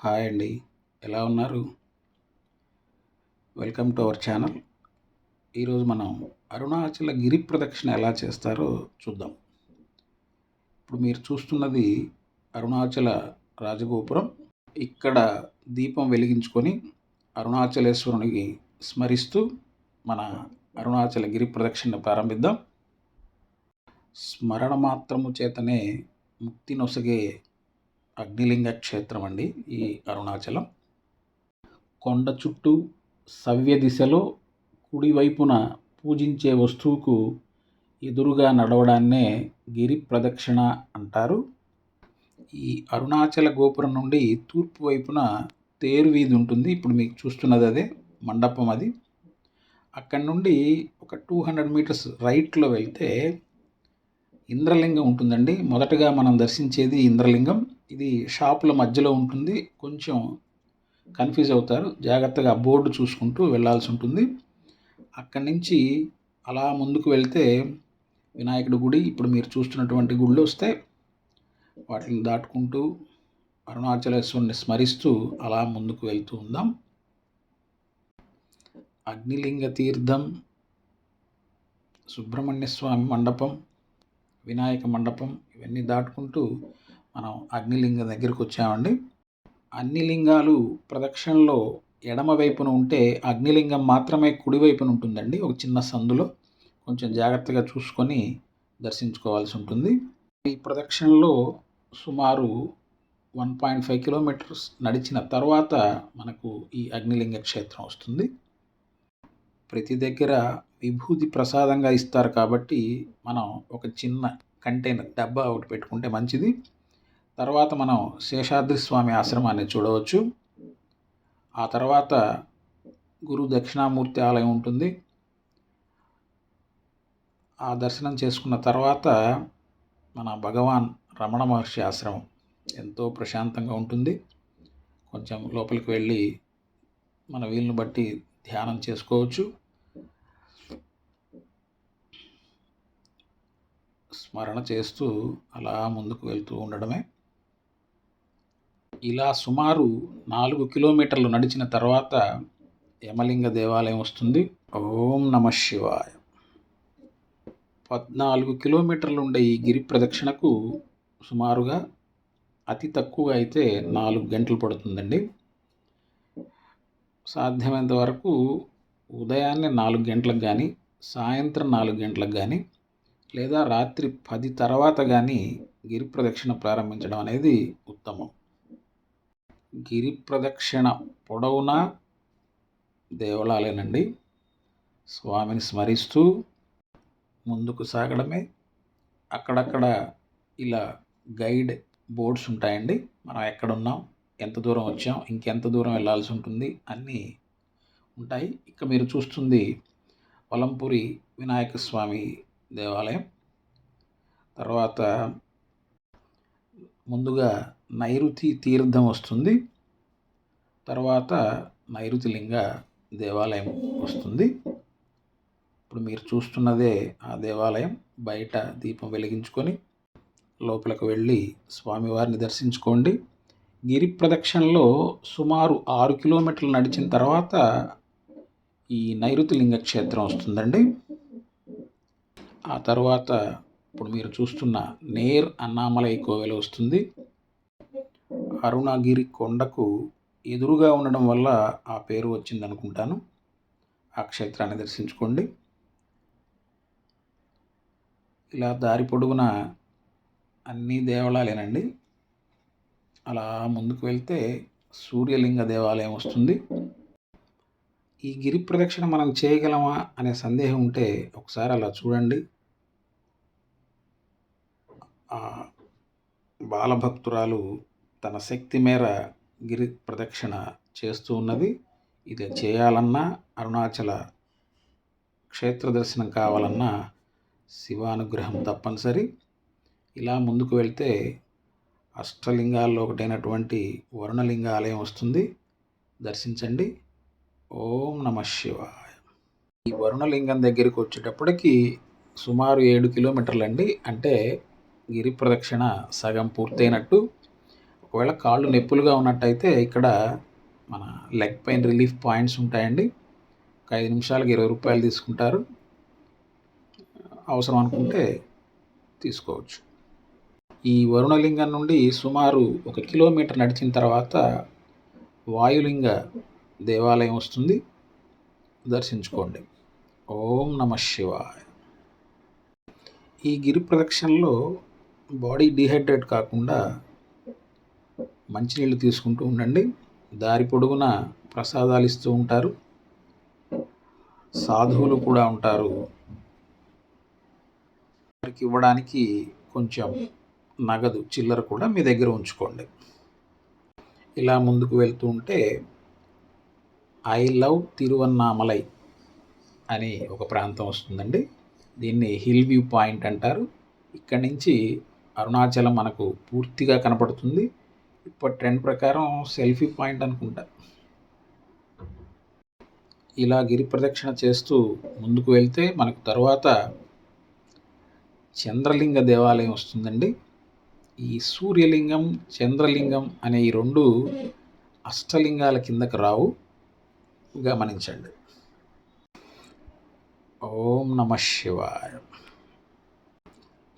Hi అండి. ఎలా ఉన్నారు? Welcome to our channel. ఈరోజు మనం అరుణాచల గిరి ప్రదక్షిణ ఎలా చేస్తారో చూద్దాం. ఇప్పుడు మీరు చూస్తున్నది అరుణాచల రాజగోపురం. ఇక్కడ దీపం వెలిగించుకొని అరుణాచలేశ్వరునికి స్మరిస్తూ మన అరుణాచల గిరి ప్రదక్షిణ ప్రారంభిద్దాం. స్మరణ మాత్రము చేతనే ముక్తి నొసగే అగ్నిలింగ క్షేత్రం అండి ఈ అరుణాచలం. కొండ చుట్టూ సవ్య దిశలో కుడివైపున పూజించే వస్తువుకు ఎదురుగా నడవడాన్నే గిరి ప్రదక్షిణ అంటారు. ఈ అరుణాచల గోపురం నుండి తూర్పు వైపున తేరు వీధి ఉంటుంది. ఇప్పుడు మీకు చూస్తున్నది అదే మండపం అది. అక్కడి నుండి ఒక టూ హండ్రెడ్ మీటర్స్ రైట్లో వెళ్తే ఇంద్రలింగం ఉంటుందండి. మొదటగా మనం దర్శించేది ఇంద్రలింగం. ఇది షాపుల మధ్యలో ఉంటుంది. కొంచెం కన్ఫ్యూజ్ అవుతారు. జాగ్రత్తగా బోర్డు చూసుకుంటూ వెళ్ళాల్సి ఉంటుంది. అక్కడి నుంచి అలా ముందుకు వెళ్తే వినాయకుడి గుడి ఇప్పుడు మీరు చూస్తున్నటువంటి గుళ్ళు వస్తే వాటిని దాటుకుంటూ అరుణాచలేశ్వరుని స్మరిస్తూ అలా ముందుకు వెళ్తూ ఉందాం. అగ్నిలింగ తీర్థం సుబ్రహ్మణ్య స్వామి మండపం వినాయక మండపం ఇవన్నీ దాటుకుంటూ మనం అగ్నిలింగం దగ్గరికి వచ్చామండి. అన్ని లింగాలు ప్రదక్షిణలో ఎడమ వైపున ఉంటే అగ్నిలింగం మాత్రమే కుడివైపున ఉంటుందండి. ఒక చిన్న సందులో కొంచెం జాగ్రత్తగా చూసుకొని దర్శించుకోవాల్సి ఉంటుంది. ఈ ప్రదక్షిణలో సుమారు వన్ పాయింట్ ఫైవ్ కిలోమీటర్స్ నడిచిన తర్వాత మనకు ఈ అగ్నిలింగ క్షేత్రం వస్తుంది. ప్రతి దగ్గర విభూతి ప్రసాదంగా ఇస్తారు కాబట్టి మనం ఒక చిన్న కంటైనర్ డబ్బా ఒకటి పెట్టుకుంటే మంచిది. తర్వాత మనం శేషాద్రి స్వామి ఆశ్రమాన్ని చూడవచ్చు. ఆ తర్వాత గురు దక్షిణామూర్తి ఆలయం ఉంటుంది. ఆ దర్శనం చేసుకున్న తర్వాత మన భగవాన్ రమణ మహర్షి ఆశ్రమం ఎంతో ప్రశాంతంగా ఉంటుంది. కొంచెం లోపలికి వెళ్ళి మన వీలుని బట్టి ధ్యానం చేసుకోవచ్చు. స్మరణ చేస్తూ అలా ముందుకు వెళ్తూ ఉండడమే. ఇలా సుమారు నాలుగు కిలోమీటర్లు నడిచిన తర్వాత యమలింగ దేవాలయం వస్తుంది. ఓం నమ శివాయ. పద్నాలుగు కిలోమీటర్లు ఉండే ఈ గిరి ప్రదక్షిణకు సుమారుగా అతి తక్కువ అయితే నాలుగు గంటలు పడుతుందండి. సాధ్యమైనంత వరకు ఉదయాన్నే నాలుగు గంటలకు కానీ సాయంత్రం నాలుగు గంటలకు కానీ లేదా రాత్రి పది తర్వాత కానీ గిరి ప్రదక్షిణ ప్రారంభించడం అనేది ఉత్తమం. గిరి ప్రదక్షిణ పొడవునా? దేవాలయాలేనండి స్వామిని స్మరిస్తూ ముందుకు సాగడమే. అక్కడక్కడ ఇలా గైడ్ బోర్డ్స్ ఉంటాయండి. మనం ఎక్కడున్నాం ఎంత దూరం వచ్చాం ఇంకెంత దూరం వెళ్ళాల్సి ఉంటుంది అన్నీ ఉంటాయి. ఇక మీరు చూస్తుంది వలంపూరి వినాయక స్వామి దేవాలయం. తర్వాత ముందుగా నైరుతి తీర్థం వస్తుంది. తర్వాత నైరుతి లింగ దేవాలయం వస్తుంది. ఇప్పుడు మీరు చూస్తున్నదే ఆ దేవాలయం. బయట దీపం వెలిగించుకొని లోపలికి వెళ్ళి స్వామివారిని దర్శించుకోండి. గిరి ప్రదక్షిణలో సుమారు ఆరు కిలోమీటర్లు నడిచిన తర్వాత ఈ నైరుతి లింగ క్షేత్రం వస్తుందండి. ఆ తర్వాత ఇప్పుడు మీరు చూస్తున్న నేర్ అన్నామలై కోవెల వస్తుంది. అరుణగిరి కొండకు ఎదురుగా ఉండడం వల్ల ఆ పేరు వచ్చింది అనుకుంటాను. ఆ క్షేత్రాన్ని దర్శించుకోండి. ఇలా దారి పొడుగున అన్ని దేవాలయాలేనండి అలా ముందుకు వెళ్తే సూర్యలింగ దేవాలయం వస్తుంది. ఈ గిరి ప్రదక్షిణ మనం చేయగలమా అనే సందేహం ఉంటే ఒకసారి అలా చూడండి. బాలభక్తురాలు తన శక్తి మేర గిరి ప్రదక్షిణ చేస్తూ ఉన్నది. ఇది చేయాలన్నా అరుణాచల క్షేత్ర దర్శనం కావాలన్నా శివానుగ్రహం తప్పనిసరి. ఇలా ముందుకు వెళ్తే అష్టలింగాల్లో ఒకటైనటువంటి వరుణలింగ ఆలయం వస్తుంది. దర్శించండి. ఓం నమ శివాయ. ఈ వరుణలింగం దగ్గరికి వచ్చేటప్పటికి సుమారు ఏడు కిలోమీటర్లు అండి అంటే గిరి ప్రదక్షిణ సగం పూర్తయినట్టు. ఒకవేళ కాళ్ళు నొప్పులుగా ఉన్నట్టయితే ఇక్కడ మన లెగ్ పెయిన్ రిలీఫ్ పాయింట్స్ ఉంటాయండి. ఒక ఐదు నిమిషాలకి ఇరవై రూపాయలు తీసుకుంటారు. అవసరం అనుకుంటే తీసుకోవచ్చు. ఈ వరుణలింగం నుండి సుమారు ఒక కిలోమీటర్ నడిచిన తర్వాత వాయులింగ దేవాలయం వస్తుంది. దర్శించుకోండి. ఓం నమ శివాయ. ఈ గిరి ప్రదక్షిణలో బాడీ డిహైడ్రేట్ కాకుండా మంచినీళ్ళు తీసుకుంటూ ఉండండి. దారి పొడుగున ప్రసాదాలు ఇస్తూ ఉంటారు. సాధువులు కూడా ఉంటారు. వారికి ఇవ్వడానికి కొంచెం నగదు చిల్లర కూడా మీ దగ్గర ఉంచుకోండి. ఇలా ముందుకు వెళ్తూ ఉంటే ఐ లవ్ తిరువన్నామలై అని ఒక ప్రాంతం వస్తుందండి. దీన్ని హిల్ వ్యూ పాయింట్ అంటారు. ఇక్కడి నుంచి అరుణాచలం మనకు పూర్తిగా కనపడుతుంది. ఇప్పుడు ట్రెండ్ ప్రకారం సెల్ఫీ పాయింట్ అనుకుంటా. ఇలా గిరి ప్రదక్షిణ చేస్తూ ముందుకు వెళ్తే మనకు తర్వాత చంద్రలింగ దేవాలయం వస్తుందండి. ఈ సూర్యలింగం చంద్రలింగం అనే ఈ రెండు అష్టలింగాల కిందకు రావు. గమనించండి. ఓం నమ శివాయ.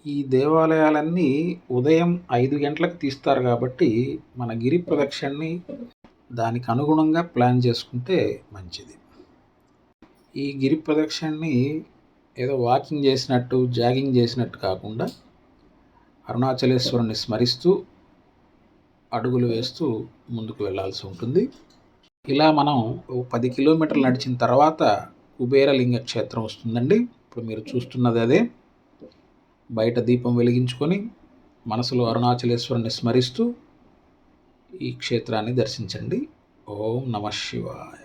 ఈ దేవాలయాలన్నీ ఉదయం ఐదు గంటలకు తీస్తారు కాబట్టి మన గిరి ప్రదక్షిణని దానికి అనుగుణంగా ప్లాన్ చేసుకుంటే మంచిది. ఈ గిరి ప్రదక్షిణని ఏదో వాకింగ్ చేసినట్టు జాగింగ్ చేసినట్టు కాకుండా అరుణాచలేశ్వరుని స్మరిస్తూ అడుగులు వేస్తూ ముందుకు వెళ్ళాల్సి ఉంటుంది. ఇలా మనం ఓ పది కిలోమీటర్లు నడిచిన తర్వాత కుబేరలింగ క్షేత్రం వస్తుందండి. ఇప్పుడు మీరు చూస్తున్నది అదే. బయట దీపం వెలిగించుకొని మనసులో అరుణాచలేశ్వరుని స్మరిస్తూ ఈ క్షేత్రాన్ని దర్శించండి. ఓం నమ శివాయ.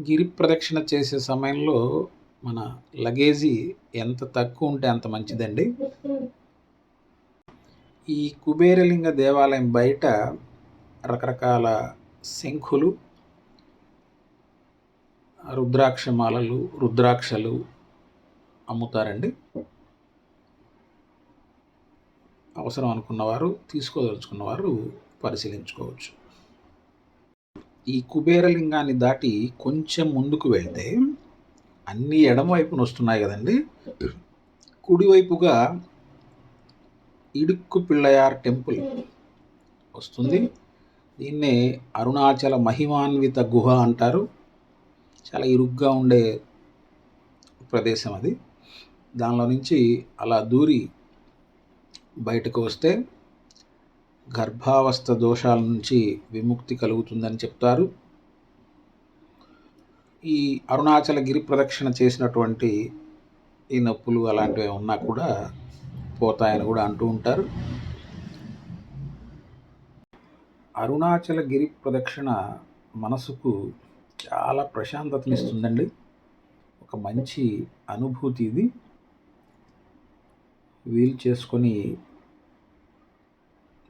గిరి ప్రదక్షిణ చేసే సమయంలో మన లగేజీ ఎంత తక్కువ ఉంటే అంత మంచిదండి. ఈ కుబేరలింగ దేవాలయం బయట రకరకాల శంఖులు రుద్రాక్షమాలలు రుద్రాక్షలు అమ్ముతారండి. అవసరం అనుకున్నవారు తీసుకోదలుచుకున్నవారు పరిశీలించుకోవచ్చు. ఈ కుబేరలింగాన్ని దాటి కొంచెం ముందుకు వెళ్తే అన్ని ఎడమవైపున వస్తున్నాయి కదండి. కుడివైపుగా ఇడుక్కు పిళ్ళయార్ టెంపుల్ వస్తుంది. దీన్నే అరుణాచల మహిమాన్విత గుహ అంటారు. చాలా ఇరుగ్గా ఉండే ప్రదేశం అది. దానిలో నుంచి అలా దూరి బయటకు వస్తే గర్భావస్థ దోషాల నుంచి విముక్తి కలుగుతుందని చెప్తారు. ఈ అరుణాచల గిరి ప్రదక్షిణ చేసినటువంటి ఈ నొప్పులు అలాంటివి ఉన్నా కూడా పోతాయని కూడా అంటూ ఉంటారు. అరుణాచల గిరి ప్రదక్షిణ మనసుకు చాలా ప్రశాంతతనిస్తుందండి. ఒక మంచి అనుభూతి ఇది. వీలు చేసుకొని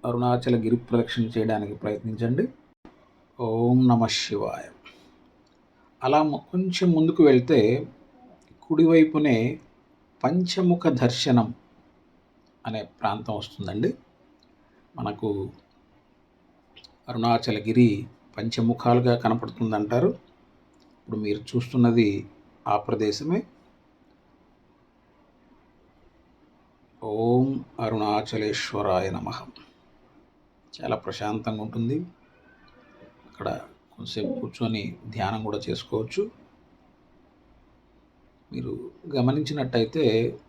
అరుణాచల గిరి ప్రదక్షిణ చేయడానికి ప్రయత్నించండి. ఓం నమ శివాయ. అలా కొంచెం ముందుకు వెళ్తే కుడివైపునే పంచముఖ దర్శనం అనే ప్రాంతం వస్తుందండి. మనకు అరుణాచలగిరి పంచముఖాలుగా కనపడుతుందంటారు. ఇప్పుడు మీరు చూస్తున్నది ఆ ప్రదేశమే. ఓం అరుణాచలేశ్వరాయ నమ. చాలా ప్రశాంతంగా ఉంటుంది. అక్కడ కొంతసేపు కూర్చొని ధ్యానం కూడా చేసుకోవచ్చు. మీరు గమనించినట్టయితే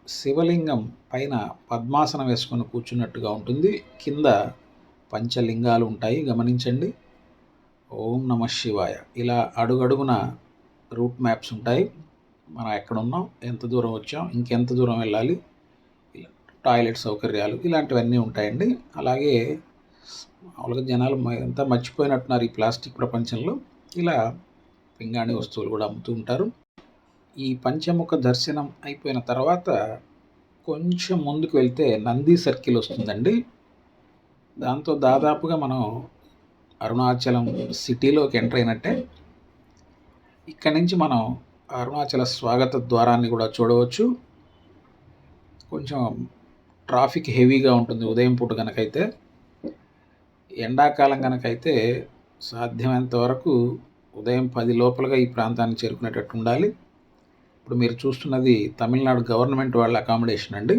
శివలింగం పైన పద్మాసనం వేసుకొని కూర్చున్నట్టుగా ఉంటుంది. కింద పంచలింగాలు ఉంటాయి. గమనించండి. ఓం నమ శివాయ. ఇలా అడుగడుగున రూట్ మ్యాప్స్ ఉంటాయి. మనం ఎక్కడున్నాం ఎంత దూరం వచ్చాం ఇంకెంత దూరం వెళ్ళాలి టాయిలెట్ సౌకర్యాలు ఇలాంటివన్నీ ఉంటాయండి. అలాగే మామూలుగా జనాలు అంతా మర్చిపోయినట్టున్నారు ఈ ప్లాస్టిక్ ప్రపంచంలో. ఇలా పింగాణి వస్తువులు కూడా అమ్ముతూ ఉంటారు. ఈ పంచముఖ దర్శనం అయిపోయిన తర్వాత కొంచెం ముందుకు వెళ్తే నంది సర్కిల్ వస్తుందండి. దాంతో దాదాపుగా మనం అరుణాచలం సిటీలోకి ఎంటర్ అయినట్టే ఇక్కడి నుంచి మనం అరుణాచల స్వాగత ద్వారాన్ని కూడా చూడవచ్చు. కొంచెం ట్రాఫిక్ హెవీగా ఉంటుంది ఉదయం పూట కనుకైతే ఎండాకాలం కనుకైతే సాధ్యమైనంత వరకు ఉదయం పది లోపలగా ఈ ప్రాంతాన్ని చేరుకునేటట్టు ఉండాలి. ఇప్పుడు మీరు చూస్తున్నది తమిళనాడు గవర్నమెంట్ వాళ్ళ అకామిడేషన్ అండి.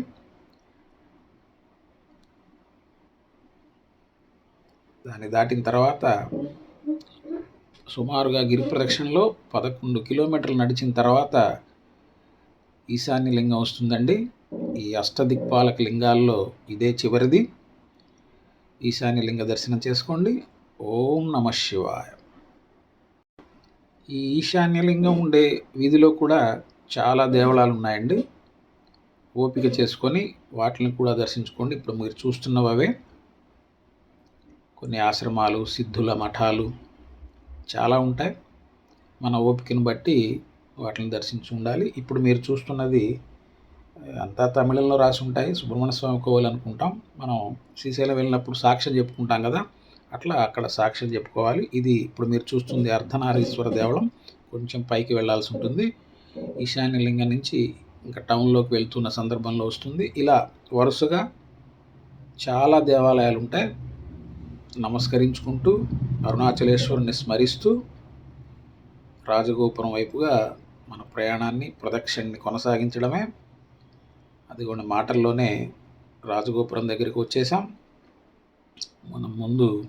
దాన్ని దాటిన తర్వాత సుమారుగా గిరి ప్రదక్షిణలో పదకొండు కిలోమీటర్లు నడిచిన తర్వాత ఈశాన్య లింగం వస్తుందండి. ఈ అష్టదిక్పాలక లింగాల్లో ఇదే చివరిది. ఈశాన్య లింగ దర్శనం చేసుకోండి. ఓం నమ శివాయ. ఈ ఈశాన్య లింగం ఉండే వీధిలో కూడా చాలా దేవాలయాలు ఉన్నాయండి. ఓపిక చేసుకొని వాటిని కూడా దర్శించుకోండి. ఇప్పుడు మీరు చూస్తున్నవే కొన్ని ఆశ్రమాలు సిద్ధుల మఠాలు చాలా ఉంటాయి. మన ఓపికను బట్టి వాటిని దర్శించి ఉండాలి. ఇప్పుడు మీరు చూస్తున్నది అంతా తమిళంలో రాసి ఉంటాయి. సుబ్రహ్మణ్య స్వామి కోవలు అనుకుంటాం. మనం శ్రీశైలం వెళ్ళినప్పుడు సాక్ష్యం చెప్పుకుంటాం కదా అట్లా అక్కడ సాక్ష్యం చెప్పుకోవాలి. ఇది ఇప్పుడు మీరు చూస్తుంది అర్ధనారీశ్వర దేవళం కొంచెం పైకి వెళ్ళాల్సి ఉంటుంది. ఈశాన్య లింగం నుంచి ఇంకా టౌన్లోకి వెళ్తున్న సందర్భంలో వస్తుంది. ఇలా వరుసగా చాలా దేవాలయాలు ఉంటాయి. నమస్కరించుకుంటూ అరుణాచలేశ్వరుని స్మరిస్తూ రాజగోపురం వైపుగా మన ప్రయాణాన్ని ప్రదక్షిణని కొనసాగించడమే. అది మాటల్లోనే రాజగోపురం దగ్గరికి వచ్చేసాం మనం ముందు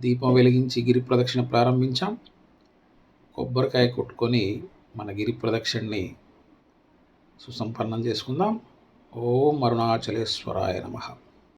దీపం వెలిగించి గిరి ప్రదక్షిణ ప్రారంభించాం. కొబ్బరికాయ కొట్టుకొని మన గిరి ప్రదక్షిణని సుసంపన్నం చేసుకుందాం. ఓం అరుణాచలేశ్వరాయ నమ.